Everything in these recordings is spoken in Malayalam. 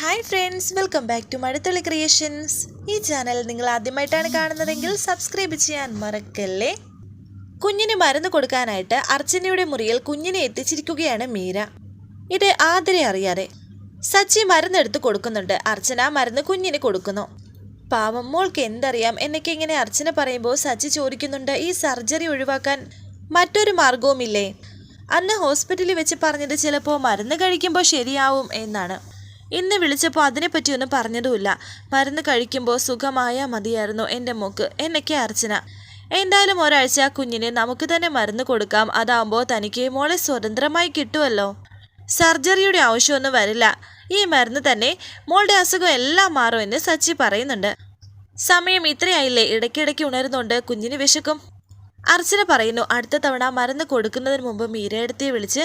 Hi friends welcome back to Mazhathulli creations ഈ ചാനൽ നിങ്ങൾ ആദ്യമായിട്ടാണ് കാണുന്നതെങ്കിൽ സബ്സ്ക്രൈബ് ചെയ്യാൻ മറക്കല്ലേ? കുഞ്ഞിന് മരുന്ന് കൊടുക്കാനായിട്ട് അർച്ചനയുടെ മുറിയിൽ കുഞ്ഞിനെ എത്തിച്ചിരിക്കുകയാണ് മീര. ഇത് ആതിരെ അറിയാതെ. സച്ചി മരുന്നെടുത്ത് കൊടുക്കുന്നുണ്ട്. അർച്ചന മരുന്ന് കുഞ്ഞിന് കൊടുക്കുന്നു. പാവം മോൾക്ക് എന്തറിയാം എന്നൊക്കെ ഇങ്ങനെ അർച്ചന പറയുമ്പോൾ സച്ചി ചോദിക്കുന്നുണ്ട് ഈ സർജറി ഒഴിവാക്കാൻ മറ്റൊരു മാർഗവുമില്ലേ അന്ന് ഹോസ്പിറ്റലിൽ വെച്ച് പറഞ്ഞത് ചിലപ്പോൾ മരുന്ന് കഴിക്കുമ്പോൾ ശരിയാവും എന്നാണ്. ഇന്ന് വിളിച്ചപ്പോൾ അതിനെപ്പറ്റിയൊന്നും പറഞ്ഞതുമില്ല. മരുന്ന് കഴിക്കുമ്പോൾ സുഖമായ മതിയായിരുന്നു എന്റെ മോക്ക്. എന്നൊക്കെ അർച്ചന. എന്തായാലും ഒരാഴ്ച കുഞ്ഞിന് നമുക്ക് തന്നെ മരുന്ന് കൊടുക്കാം. അതാവുമ്പോൾ തനിക്ക് മോളെ സ്വതന്ത്രമായി കിട്ടുമല്ലോ സർജറിയുടെ ആവശ്യമൊന്നും വരില്ല. ഈ മരുന്ന് തന്നെ മോളുടെ അസുഖം എല്ലാം മാറുമെന്ന് സച്ചി പറയുന്നുണ്ട്. സമയം ഇത്രയായില്ലേ? ഇടയ്ക്കിടയ്ക്ക് ഉണരുന്നുണ്ട്. കുഞ്ഞിന് വിശക്കും. അർച്ചന പറയുന്നു അടുത്ത തവണ മരുന്ന് കൊടുക്കുന്നതിന് മുമ്പ് മീരയെടുത്തി വിളിച്ച്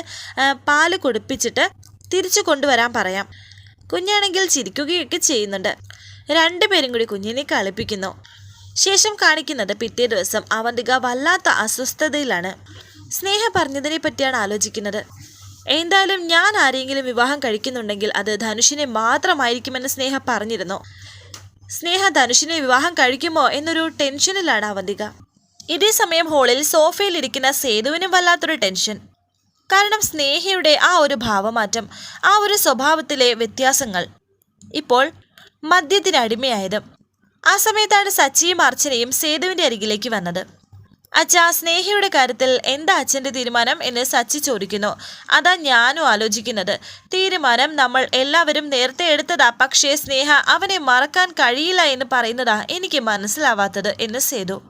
പാൽ കുടിപ്പിച്ചിട്ട് തിരിച്ചു കൊണ്ടുവരാൻ പറയാം. കുഞ്ഞാണെങ്കിൽ ചിരിക്കുകയൊക്കെ ചെയ്യുന്നുണ്ട്. രണ്ടുപേരും കൂടി കുഞ്ഞിനെ കളിപ്പിക്കുന്നു. ശേഷം കാണിക്കുന്നത് പിറ്റേ ദിവസം അവന്തിക വല്ലാത്ത അസ്വസ്ഥതയിലാണ്. സ്നേഹ പറഞ്ഞതിനെ പറ്റിയാണ് ആലോചിക്കുന്നത്. എന്തായാലും ഞാൻ ആരെങ്കിലും വിവാഹം കഴിക്കുന്നുണ്ടെങ്കിൽ അത് ധനുഷിനെ മാത്രമായിരിക്കുമെന്ന് സ്നേഹ പറഞ്ഞിരുന്നു. സ്നേഹ ധനുഷിനെ വിവാഹം കഴിക്കുമോ എന്നൊരു ടെൻഷനിലാണ് അവന്തിക. ഇതേ സമയം ഹോളിൽ സോഫയിൽ ഇരിക്കുന്ന സേതുവിനും വല്ലാത്തൊരു ടെൻഷൻ. കാരണം സ്നേഹയുടെ ആ ഒരു ഭാവമാറ്റം ആ ഒരു സ്വഭാവത്തിലെ വ്യത്യാസങ്ങൾ ഇപ്പോൾ മദ്യത്തിന് അടിമയായത്. ആ സമയത്താണ് സച്ചിയും അർച്ചനയും സേതുവിന്റെ അരികിലേക്ക് വന്നത്. അച്ഛ സ്നേഹയുടെ കാര്യത്തിൽ എന്താ അച്ഛന്റെ തീരുമാനം എന്ന് സച്ചി ചോദിക്കുന്നു. അതാ ഞാനും ആലോചിക്കുന്നത്. തീരുമാനം നമ്മൾ എല്ലാവരും നേരത്തെ എടുത്തതാ. പക്ഷേ സ്നേഹ അവനെ മറക്കാൻ കഴിയില്ല എന്ന് പറയുന്നതാ എനിക്ക് മനസ്സിലാവാത്തത് എന്ന് സേതു.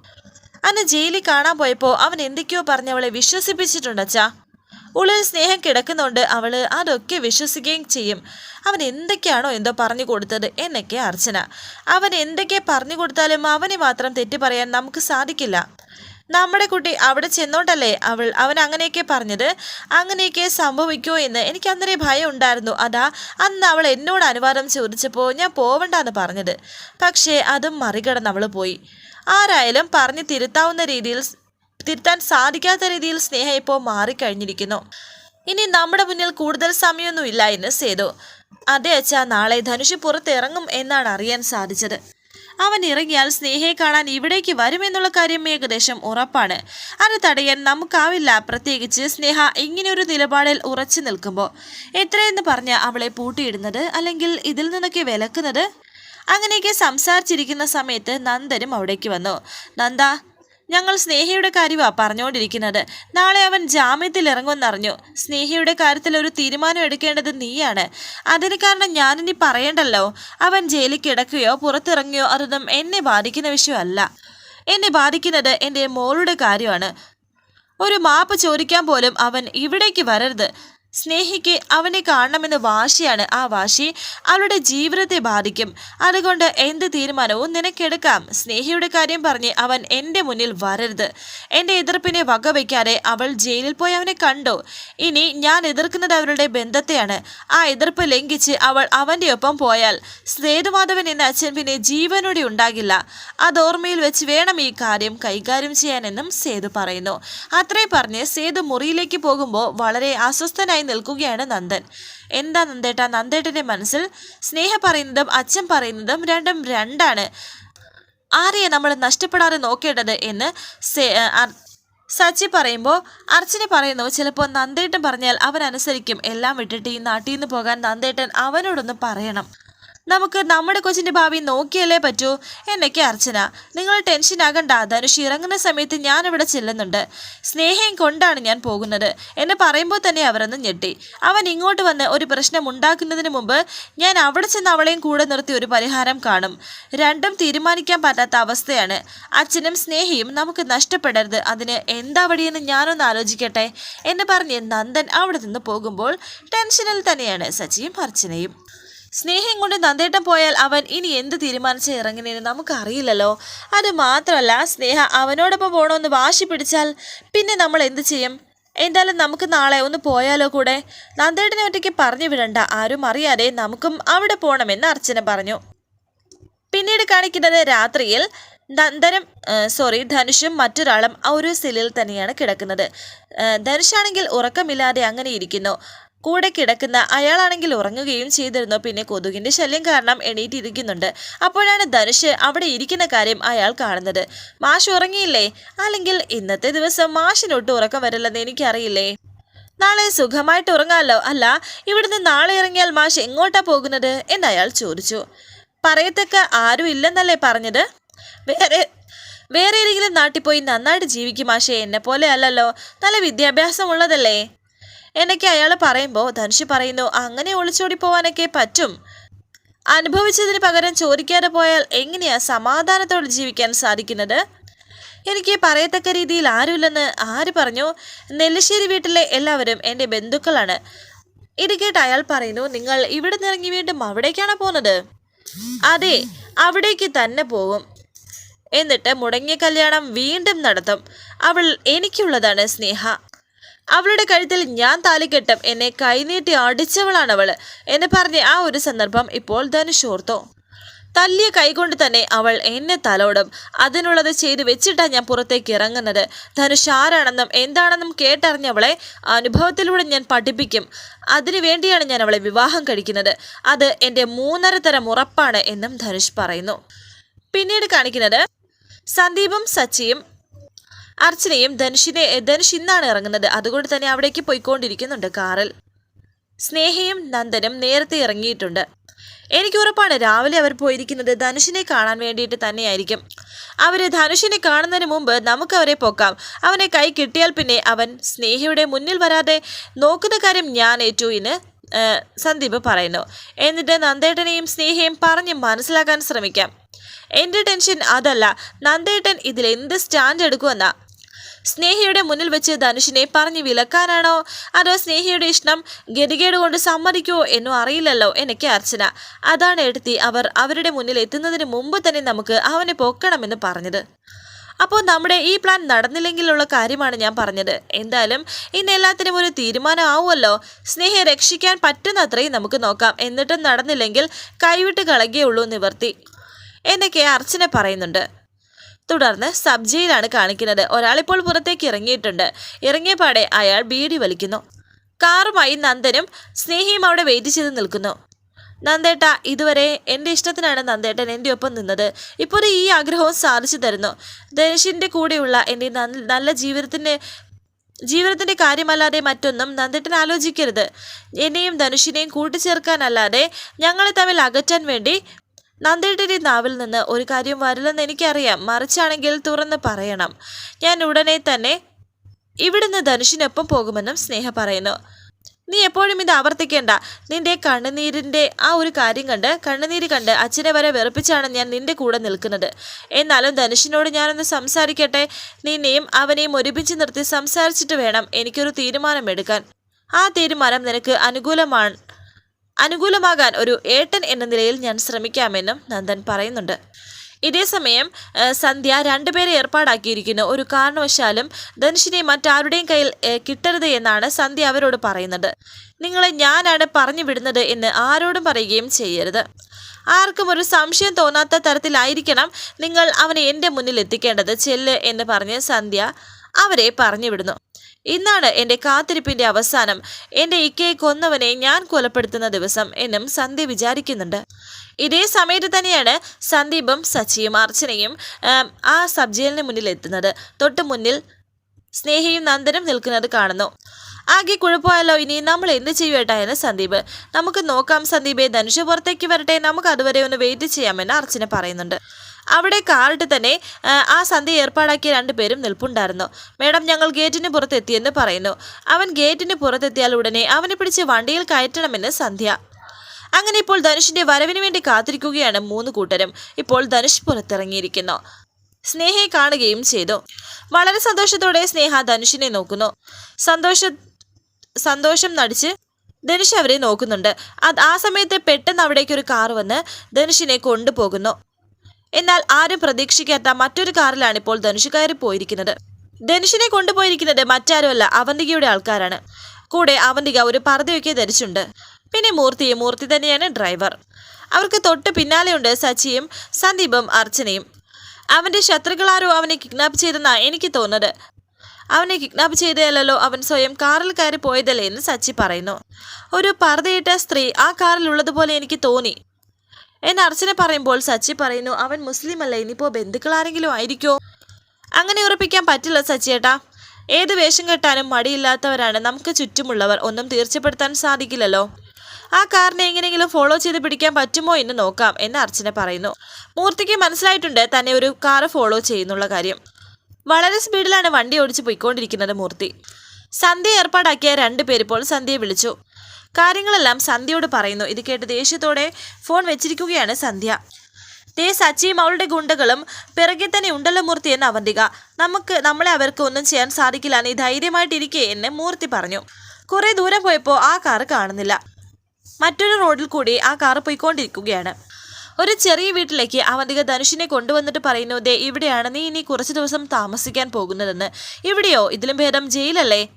അന്ന് ജയിലിൽ കാണാൻ പോയപ്പോൾ അവൻ എന്തൊക്കെയോ പറഞ്ഞവളെ വിശ്വസിപ്പിച്ചിട്ടുണ്ട് അച്ഛാ. ഉള്ളിൽ സ്നേഹം കിടക്കുന്നുണ്ട്. അവൾ അതൊക്കെ വിശ്വസിക്കുകയും ചെയ്യും. അവൻ എന്തൊക്കെയാണോ എന്തോ പറഞ്ഞു കൊടുത്തത് എന്നൊക്കെ അർച്ചന. അവൻ എന്തൊക്കെ പറഞ്ഞു കൊടുത്താലും അവനെ മാത്രം തെറ്റി പറയാൻ നമുക്ക് സാധിക്കില്ല. നമ്മുടെ കുട്ടി അവിടെ ചെന്നോണ്ടല്ലേ അവൾ? അവൻ അങ്ങനെയൊക്കെ പറഞ്ഞത്. അങ്ങനെയൊക്കെ സംഭവിക്കുമോ എന്ന് എനിക്ക് അന്നേരം ഭയം ഉണ്ടായിരുന്നു. അതാ അന്ന് അവൾ എന്നോട് അനുവാദം ചോദിച്ചപ്പോൾ ഞാൻ പോവണ്ടെന്ന് പറഞ്ഞത്. പക്ഷേ അതും മറികടന്ന് അവൾ പോയി. ആരായാലും പറഞ്ഞു തിരുത്താവുന്ന രീതിയിൽ തിരുത്താൻ സാധിക്കാത്ത രീതിയിൽ സ്നേഹ ഇപ്പോൾ മാറിക്കഴിഞ്ഞിരിക്കുന്നു. ഇനി നമ്മുടെ മുന്നിൽ കൂടുതൽ സമയമൊന്നുമില്ല എന്ന് സേതു. അതെ അച്ഛാ നാളെ ധനുഷ് പുറത്തിറങ്ങും എന്നാണ് അറിയാൻ സാധിച്ചത്. അവൻ ഇറങ്ങിയാൽ സ്നേഹയെ കാണാൻ ഇവിടേക്ക് വരുമെന്നുള്ള കാര്യം ഏകദേശം ഉറപ്പാണ്. അത് തടയാൻ നമുക്കാവില്ല. പ്രത്യേകിച്ച് സ്നേഹ ഇങ്ങനെയൊരു നിലപാടിൽ ഉറച്ചു നിൽക്കുമ്പോൾ. എത്രയെന്ന് പറഞ്ഞ അവളെ പൂട്ടിയിടുന്നത് അല്ലെങ്കിൽ ഇതിൽ നിന്നൊക്കെ വിലക്കുന്നത്? അങ്ങനെയൊക്കെ സംസാരിച്ചിരിക്കുന്ന സമയത്ത് നന്ദനും അവിടേക്ക് വന്നു. നന്ദ ഞങ്ങൾ സ്നേഹയുടെ കാര്യമാണ് പറഞ്ഞുകൊണ്ടിരിക്കുന്നത് നാളെ അവൻ ജാമ്യത്തിൽ ഇറങ്ങുമെന്നറിഞ്ഞു സ്നേഹയുടെ കാര്യത്തിൽ ഒരു തീരുമാനം എടുക്കേണ്ടത് നീയാണ്. അതിന് കാരണം ഞാനിനി പറയണ്ടല്ലോ. അവൻ ജയിലിൽ കിടക്കുകയോ പുറത്തിറങ്ങുകയോ അതൊന്നും എന്നെ ബാധിക്കുന്ന വിഷയമല്ല. എന്നെ ബാധിക്കുന്നത് എന്റെ മോളുടെ കാര്യമാണ്. ഒരു മാപ്പ് ചോദിക്കാൻ പോലും അവൻ ഇവിടേക്ക് വരരുത്. സ്നേഹിക്ക് അവനെ കാണണമെന്ന് വാശിയാണ് ആ വാശി. അവളുടെ ജീവിതത്തെ ബാധിക്കും. അതുകൊണ്ട് എന്ത് തീരുമാനവും നിനക്കെടുക്കാം. സ്നേഹിയുടെ കാര്യം പറഞ്ഞ് അവൻ എന്റെ മുന്നിൽ വരരുത്. എന്റെ എതിർപ്പിനെ വകവയ്ക്കാതെ അവൾ ജയിലിൽ പോയി അവനെ കണ്ടു. ഇനി ഞാൻ എതിർക്കുന്നത് അവരുടെ ബന്ധത്തെയാണ്. ആ എതിർപ്പ് ലംഘിച്ച് അവൾ അവന്റെ ഒപ്പം പോയാൽ സേതുമാധവൻ എന്ന അച്ഛൻ പിന്നെ ജീവനോടെ ഉണ്ടാകില്ല. അതോർമ്മയിൽ വെച്ച് വേണം ഈ കാര്യം കൈകാര്യം ചെയ്യാനെന്നും സേതു പറയുന്നു. അത്രേ പറഞ്ഞ് സേതു മുറിയിലേക്ക് പോകുമ്പോൾ വളരെ അസ്വസ്ഥനായി നിൽക്കുകയാണ് നന്ദൻ. എന്താ നന്ദേട്ട? നന്ദേട്ടന്റെ മനസ്സിൽ സ്നേഹ പറയുന്നതും അച്ഛൻ പറയുന്നതും രണ്ടും രണ്ടാണ്. ആരെയെ നമ്മൾ നഷ്ടപ്പെടാതെ നോക്കേണ്ടത് എന്ന് സച്ചി പറയുമ്പോൾ അർച്ചന പറയുന്നു ചിലപ്പോൾ നന്ദേട്ടൻ പറഞ്ഞാൽ അവൻ അനുസരിക്കും. എല്ലാം വിട്ടിട്ട് ഈ നാട്ടിൽ നിന്ന് പോകാൻ നന്ദേട്ടൻ അവനോടൊന്ന് പറയണം. നമുക്ക് നമ്മുടെ കൊച്ചിന്റെ ഭാവി നോക്കിയല്ലേ പറ്റൂ? എന്നൊക്കെ അർച്ചന. നിങ്ങൾ ടെൻഷൻ ആകണ്ട. ധനുഷ് ഇറങ്ങുന്ന സമയത്ത് ഞാൻ ഇവിടെ ചെല്ലുന്നുണ്ട്. സ്നേഹം കൊണ്ടാണ് ഞാൻ പോകുന്നത്. എന്നെ പറയുമ്പോൾ തന്നെ അവരൊന്ന് ഞെട്ടി. അവൻ ഇങ്ങോട്ട് വന്ന് ഒരു പ്രശ്നം ഉണ്ടാക്കുന്നതിന് മുമ്പ് ഞാൻ അവിടെ ചെന്ന് അവളെയും കൂടെ നിർത്തി ഒരു പരിഹാരം കാണും. രണ്ടും തീരുമാനിക്കാൻ പറ്റാത്ത അവസ്ഥയാണ്. അച്ഛനും സ്നേഹിയും നമുക്ക് നഷ്ടപ്പെടരുത്. അതിന് എന്താ വഴിയെന്ന് ഞാനൊന്ന് ആലോചിക്കട്ടെ? എന്ന് പറഞ്ഞ് നന്ദൻ അവിടെ നിന്ന് പോകുമ്പോൾ ടെൻഷനിൽ തന്നെയാണ്. സച്ചിയും അർച്ചനയും. സ്നേഹം കൊണ്ട് നന്ദേട്ടൻ പോയാൽ അവൻ ഇനി എന്ത് തീരുമാനിച്ച് ഇറങ്ങുന്നതിന് നമുക്കറിയില്ലല്ലോ. അത് മാത്രമല്ല സ്നേഹ അവനോടൊപ്പം പോകണമെന്ന് വാശി പിടിച്ചാൽ പിന്നെ നമ്മൾ എന്ത് ചെയ്യും? എന്തായാലും നമുക്ക് നാളെ ഒന്ന് പോയാലോ കൂടെ? നന്ദേട്ടനെ ഒറ്റയ്ക്ക് പറഞ്ഞു വിടണ്ട. ആരും അറിയാതെ നമുക്കും അവിടെ പോകണമെന്ന് അർച്ചന പറഞ്ഞു. പിന്നീട് കാണിക്കുന്നത് രാത്രിയിൽ നന്ദനും സോറി ധനുഷും മറ്റൊരാളും ഒരു സെല്ലിൽ തന്നെയാണ് കിടക്കുന്നത്. ധനുഷാണെങ്കിൽ ഉറക്കമില്ലാതെ അങ്ങനെ ഇരിക്കുന്നു. കൂടെ കിടക്കുന്ന അയാളാണെങ്കിൽ ഉറങ്ങുകയും ചെയ്തിരുന്നു. പിന്നെ കൊതുകിന്റെ ശല്യം കാരണം എണീറ്റിരിക്കുന്നുണ്ട്. അപ്പോഴാണ് ധനുഷ് അവിടെ ഇരിക്കുന്ന കാര്യം അയാൾ കാണുന്നത്. മാഷ് ഉറങ്ങിയില്ലേ? അല്ലെങ്കിൽ ഇന്നത്തെ ദിവസം മാഷിനൊട്ട് ഉറക്കം വരില്ലെന്ന് എനിക്കറിയില്ലേ? നാളെ സുഖമായിട്ട് ഉറങ്ങാമല്ലോ അല്ല ഇവിടുന്ന് നാളെ ഇറങ്ങിയാൽ മാഷ് എങ്ങോട്ടാ പോകുന്നത്? എന്ന് അയാൾ ചോദിച്ചു. പറയത്തക്ക ആരും ഇല്ലെന്നല്ലേ പറഞ്ഞത്? വേറെ വേറെ ഏതെങ്കിലും നാട്ടിൽ പോയി നന്നായിട്ട് ജീവിക്കും മാഷേ. എന്നെ പോലെ അല്ലല്ലോ. നല്ല വിദ്യാഭ്യാസമുള്ളതല്ലേ? എന്നൊക്കെ അയാൾ പറയുമ്പോൾ ധനുഷ് പറയുന്നു അങ്ങനെ ഒളിച്ചോടി പോവാനൊക്കെ പറ്റും. അനുഭവിച്ചതിന് പകരം ചോദിക്കാതെ പോയാൽ എങ്ങനെയാ സമാധാനത്തോടെ ജീവിക്കാൻ സാധിക്കുന്നത്? എനിക്ക് പറയത്തക്ക രീതിയിൽ ആരുമില്ലെന്ന് ആര് പറഞ്ഞു? നെല്ലശ്ശേരി വീട്ടിലെ എല്ലാവരും എന്റെ ബന്ധുക്കളാണ്. ഇത് കേട്ട് അയാൾ പറയുന്നു നിങ്ങൾ ഇവിടെ നിറങ്ങി വീണ്ടും അവിടേക്കാണ് പോകുന്നത്? അതെ അവിടേക്ക് തന്നെ പോകും. എന്നിട്ട് മുടങ്ങിയ കല്യാണം വീണ്ടും നടത്തും. അവൾ എനിക്കുള്ളതാണ് സ്നേഹ. അവളുടെ കഴുത്തിൽ ഞാൻ താലിക്കെട്ടും എന്നെ കൈനീട്ടി അടിച്ചവളാണവൾ എന്ന് പറഞ്ഞ ആ ഒരു സന്ദർഭം ഇപ്പോൾ ധനുഷ് ഓർത്തോ. തല്ലിയ കൈകൊണ്ട് തന്നെ അവൾ എന്നെ തലോടും. അതിനുള്ളത് ചെയ്തു വെച്ചിട്ടാ ഞാൻ പുറത്തേക്ക് ഇറങ്ങുന്നത്. ധനുഷ് ആരാണെന്നും എന്താണെന്നും കേട്ടറിഞ്ഞവളെ അനുഭവത്തിലൂടെ ഞാൻ പഠിപ്പിക്കും. അതിനു വേണ്ടിയാണ് ഞാൻ അവളെ വിവാഹം കഴിക്കുന്നത്. അത് എന്റെ മൂന്നര തരം ഉറപ്പാണ് എന്നും ധനുഷ് പറയുന്നു. പിന്നീട് കാണിക്കുന്നത് സന്ദീപും സച്ചിയും അർച്ചനയും ധനുഷിനെ ധനുഷ് ഇന്നാണ് ഇറങ്ങുന്നത്. അതുകൊണ്ട് തന്നെ അവിടേക്ക് പോയിക്കൊണ്ടിരിക്കുന്നുണ്ട് കാറിൽ. സ്നേഹയും നന്ദനും നേരത്തെ ഇറങ്ങിയിട്ടുണ്ട്. എനിക്ക് ഉറപ്പാണ് രാവിലെ അവർ പോയിരിക്കുന്നത് ധനുഷിനെ കാണാൻ വേണ്ടിയിട്ട് തന്നെയായിരിക്കും. അവർ ധനുഷിനെ കാണുന്നതിന് മുമ്പ് നമുക്കവരെ പോക്കാം. അവനെ കൈ കിട്ടിയാൽ പിന്നെ അവൻ സ്നേഹയുടെ മുന്നിൽ വരാതെ നോക്കുന്ന കാര്യം ഞാൻ ഏറ്റു ഇന്ന് സന്ദീപ് പറയുന്നു. എന്നിട്ട് നന്ദേട്ടനെയും സ്നേഹയും പറഞ്ഞ് മനസ്സിലാക്കാൻ ശ്രമിക്കാം. എന്റെ ടെൻഷൻ അതല്ല. നന്ദേട്ടൻ ഇതിൽ എന്ത് സ്റ്റാൻഡ് എടുക്കുമെന്നാ? സ്നേഹയുടെ മുന്നിൽ വെച്ച് ധനുഷിനെ പറഞ്ഞു വിലക്കാനാണോ? അതോ സ്നേഹയുടെ ഇഷ്ടം ഗതികേട് കൊണ്ട് സമ്മതിക്കുമോ എന്നും അറിയില്ലല്ലോ എനിക്ക് അർച്ചന. അതാണ് എടുത്തി അവർ അവരുടെ മുന്നിൽ എത്തുന്നതിന് മുമ്പ് തന്നെ നമുക്ക് അവനെ പൊക്കണമെന്ന് പറഞ്ഞത്. അപ്പോൾ നമ്മുടെ ഈ പ്ലാൻ നടന്നില്ലെങ്കിലുള്ള കാര്യമാണ് ഞാൻ പറഞ്ഞത്. എന്തായാലും ഇന്ന് എല്ലാത്തിനും ഒരു തീരുമാനം ആവുമല്ലോ. സ്നേഹയെ രക്ഷിക്കാൻ പറ്റുന്നത്രയും നമുക്ക് നോക്കാം. എന്നിട്ടും നടന്നില്ലെങ്കിൽ കൈവിട്ട് കളയുകയുള്ളൂ നിവർത്തി. എന്നൊക്കെ അർച്ചന പറയുന്നുണ്ട്. തുടർന്ന് സബ് ജയിലാണ് കാണിക്കുന്നത്. ഒരാളിപ്പോൾ പുറത്തേക്ക് ഇറങ്ങിയിട്ടുണ്ട്. ഇറങ്ങിയ പാടെ അയാൾ ബീഡി വലിക്കുന്നു. കാറുമായി നന്ദനും സ്നേഹിയും അവിടെ വെയിറ്റ് ചെയ്ത് നിൽക്കുന്നു. നന്ദേട്ട ഇതുവരെ എന്റെ ഇഷ്ടത്തിനാണ് നന്ദേട്ടൻ എന്റെ ഒപ്പം നിന്നത്. ഇപ്പോൾ ഈ ആഗ്രഹവും സാധിച്ചു തരുന്നു. ധനുഷിന്റെ കൂടെയുള്ള എന്റെ നല്ല ജീവിതത്തിന്റെ ജീവിതത്തിന്റെ കാര്യമല്ലാതെ മറ്റൊന്നും നന്ദേട്ടൻ ആലോചിക്കരുത്. എന്നെയും ധനുഷിനെയും കൂട്ടിച്ചേർക്കാനല്ലാതെ ഞങ്ങളെ തമ്മിൽ അകറ്റാൻ വേണ്ടി നന്ദേട്ടന്റെ നാവിൽ നിന്ന് ഒരു കാര്യം വരില്ലെന്ന് എനിക്കറിയാം. മറിച്ചാണെങ്കിൽ തുറന്ന് പറയണം. ഞാൻ ഉടനെ തന്നെ ഇവിടുന്ന് ധനുഷിനൊപ്പം പോകുമെന്നും സ്നേഹ പറയുന്നു. നീ എപ്പോഴും ഇത് ആവർത്തിക്കേണ്ട. നിന്റെ കണ്ണുനീരിന്റെ ആ ഒരു കാര്യം കണ്ട് കണ്ണുനീര് കണ്ട് അച്ഛനെ വരെ വെറുപ്പിച്ചാണ് ഞാൻ നിന്റെ കൂടെ നിൽക്കുന്നത്. എന്നാലും ധനുഷിനോട് ഞാനൊന്ന് സംസാരിക്കട്ടെ? നിന്നെയും അവനെയും ഒരുമിച്ച് നിർത്തി സംസാരിച്ചിട്ട് വേണം എനിക്കൊരു തീരുമാനമെടുക്കാൻ. ആ തീരുമാനം നിനക്ക് അനുകൂലമാണ് അനുകൂലമാകാൻ ഒരു ഏട്ടൻ എന്ന നിലയിൽ ഞാൻ ശ്രമിക്കാമെന്നും നന്ദൻ പറയുന്നുണ്ട്. ഇതേസമയം സന്ധ്യ രണ്ടുപേരെ ഏർപ്പാടാക്കിയിരിക്കുന്നു ഒരു കാരണവശാലും ധനുഷിനെ മറ്റാരുടെയും കയ്യിൽ കിട്ടരുത് എന്നാണ് സന്ധ്യ അവരോട് പറയുന്നത്. നിങ്ങളെ ഞാനാണ് പറഞ്ഞു വിടുന്നത് എന്ന് ആരോടും പറയുകയും ചെയ്യരുത്. ആർക്കും ഒരു സംശയം തോന്നാത്ത തരത്തിലായിരിക്കണം നിങ്ങൾ അവനെ എന്റെ മുന്നിൽ എത്തിക്കേണ്ടത് ചെല്ല് എന്ന് പറഞ്ഞ് സന്ധ്യ അവരെ പറഞ്ഞു വിടുന്നു. ഇന്നാണ് എന്റെ കാത്തിരിപ്പിന്റെ അവസാനം. എന്റെ ഇക്കയെ കൊന്നവനെ ഞാൻ കൊലപ്പെടുത്തുന്ന ദിവസം എന്നും സന്ധ്യ വിചാരിക്കുന്നുണ്ട്. ഇതേ സമയത്ത് തന്നെയാണ് സന്ദീപും സച്ചിയും അർച്ചനയും ആ സബ് ജയിലിന് മുന്നിൽ എത്തുന്നത്. തൊട്ട് മുന്നിൽ സ്നേഹയും നന്ദനും നിൽക്കുന്നത് കാണുന്നു. ആകെ കുഴപ്പമായല്ലോ ഇനി നമ്മൾ എന്ത് ചെയ്യുവേട്ടായെന്ന് സന്ദീപ്. നമുക്ക് നോക്കാം സന്ദീപെ ധനുഷ് പുറത്തേക്ക് വരട്ടെ നമുക്ക് അതുവരെ ഒന്ന് വെയിറ്റ് ചെയ്യാമെന്ന് അർച്ചന പറയുന്നുണ്ട്. അവിടെ കാറിട്ട് തന്നെ ആ, സന്ധി ഏർപ്പാടാക്കിയ രണ്ടുപേരും നിൽപ്പുണ്ടായിരുന്നു. മേഡം ഞങ്ങൾ ഗേറ്റിന് പുറത്തെത്തിയെന്ന് പറയുന്നു. അവൻ ഗേറ്റിന് പുറത്തെത്തിയാൽ ഉടനെ അവനെ പിടിച്ച് വണ്ടിയിൽ കയറ്റണമെന്ന് സന്ധ്യ. അങ്ങനെ ഇപ്പോൾ ധനുഷിന്റെ വരവിന് വേണ്ടി കാത്തിരിക്കുകയാണ് മൂന്ന് കൂട്ടരും. ഇപ്പോൾ ധനുഷ് പുറത്തിറങ്ങിയിരിക്കുന്നു. സ്നേഹയെ കാണുകയും ചെയ്തു. വളരെ സന്തോഷത്തോടെ സ്നേഹ ധനുഷിനെ നോക്കുന്നു. സന്തോഷ സന്തോഷം നടിച്ച് ധനുഷ് അവരെ നോക്കുന്നുണ്ട്. ആ സമയത്ത് പെട്ടെന്ന് അവിടേക്ക് ഒരു കാർ വന്ന് ധനുഷിനെ കൊണ്ടുപോകുന്നു. എന്നാൽ ആരും പ്രതീക്ഷിക്കാത്ത മറ്റൊരു കാറിലാണ് ഇപ്പോൾ ധനുഷ് കയറി പോയിരിക്കുന്നത്. ധനുഷിനെ കൊണ്ടുപോയിരിക്കുന്നത് മറ്റാരുമല്ല അവന്തികയുടെ ആൾക്കാരാണ്. കൂടെ അവന്തിക ഒരു പർദ്ധയൊക്കെ ധരിച്ചുണ്ട് പിന്നെ മൂർത്തിയും മൂർത്തി തന്നെയാണ് ഡ്രൈവർ. അവർക്ക് തൊട്ട് പിന്നാലെയുണ്ട് സച്ചിയും സന്ദീപും അർച്ചനയും. അവന്റെ ശത്രുക്കളാരോ അവനെ കിഡ്നാപ്പ് ചെയ്തെന്നാണ് എനിക്ക് തോന്നുന്നത്. അവനെ കിഡ്നാപ്പ് ചെയ്തതല്ലോ അവൻ സ്വയം കാറിൽ കയറി പോയതല്ലേ എന്ന് സച്ചി പറയുന്നു. ഒരു പർദയിട്ട സ്ത്രീ ആ കാറിൽ ഉള്ളതുപോലെ എനിക്ക് തോന്നി. എന്ന് അർച്ചന പറയുമ്പോൾ സച്ചി പറയുന്നു അവൻ മുസ്ലിം അല്ല ഇനിയിപ്പോൾ ബന്ധുക്കൾ ആരെങ്കിലും ആയിരിക്കോ? അങ്ങനെ ഉറപ്പിക്കാൻ പറ്റില്ല സച്ചിയേട്ടാ. ഏത് വേഷം കെട്ടാനും മടിയില്ലാത്തവരാണ്. നമുക്ക് ചുറ്റുമുള്ളവർ. ഒന്നും തീർച്ചപ്പെടുത്താൻ സാധിക്കില്ലല്ലോ. ആ കാറിനെ എങ്ങനെയെങ്കിലും ഫോളോ ചെയ്ത് പിടിക്കാൻ പറ്റുമോ എന്ന് നോക്കാം എന്ന് അർച്ചന പറയുന്നു. മൂർത്തിക്ക് മനസ്സിലായിട്ടുണ്ട് തന്നെ ഒരു കാറ് ഫോളോ ചെയ്യുന്നുള്ള കാര്യം. വളരെ സ്പീഡിലാണ് വണ്ടി ഓടിച്ച് പോയിക്കൊണ്ടിരിക്കുന്നത് മൂർത്തി. സന്ധ്യ ഏർപ്പാടാക്കിയ രണ്ടുപേരിപ്പോൾ സന്ധ്യയെ വിളിച്ചു. കാര്യങ്ങളെല്ലാം സന്ധ്യയോട് പറയുന്നു. ഇത് കേട്ട് ദേഷ്യത്തോടെ ഫോൺ വെച്ചിരിക്കുകയാണ് സന്ധ്യ. ദേ സച്ചിയും അവളുടെ ഗുണ്ടകളും പിറകെ തന്നെ ഉണ്ടല്ലോ മൂർത്തി എന്ന് അവന്തിക. നമുക്ക് നമ്മളെ അവർക്ക് ഒന്നും ചെയ്യാൻ സാധിക്കില്ല. നീ ധൈര്യമായിട്ടിരിക്കേ എന്ന് മൂർത്തി പറഞ്ഞു. കുറെ ദൂരം പോയപ്പോൾ ആ കാർ കാണുന്നില്ല. മറ്റൊരു റോഡിൽ കൂടി ആ കാർ പോയിക്കൊണ്ടിരിക്കുകയാണ്. ഒരു ചെറിയ വീട്ടിലേക്ക് അവന്തിക ധനുഷിനെ കൊണ്ടുവന്നിട്ട് പറയുന്നു ദേ ഇവിടെയാണ് നീ ഇനി കുറച്ച് ദിവസം താമസിക്കാൻ പോകുന്നതെന്ന്. ഇവിടെയോ? ഇതിലും ഭേദം ജയിലല്ലേ?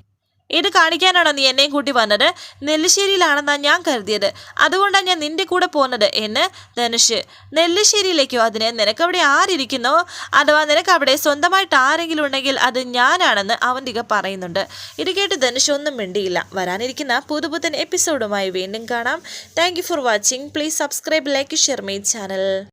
ഇത് കാണിക്കാനാണോ നീ എന്നെയും കൂട്ടി വന്നത്. നെല്ലിശ്ശേരിയിലാണെന്നാണ് ഞാൻ കരുതിയത്. അതുകൊണ്ടാണ് ഞാൻ നിന്റെ കൂടെ പോകുന്നത് എന്ന് ധനുഷ്. നെല്ലിശ്ശേരിയിലേക്കോ? അതിന് നിനക്കവിടെ ആരിയ്ക്കുന്നോ അഥവാ നിനക്ക് അവിടെ സ്വന്തമായിട്ട് ആരെങ്കിലും ഉണ്ടെങ്കിൽ അത് ഞാനാണെന്ന് അവന്തിക പറയുന്നുണ്ട്. ഇത് കേട്ട് ധനുഷ് ഒന്നും മിണ്ടിയില്ല. വരാനിരിക്കുന്ന പുതുപുത്തൻ എപ്പിസോഡുമായി വീണ്ടും കാണാം. Thank for watching please subscribe like share my channel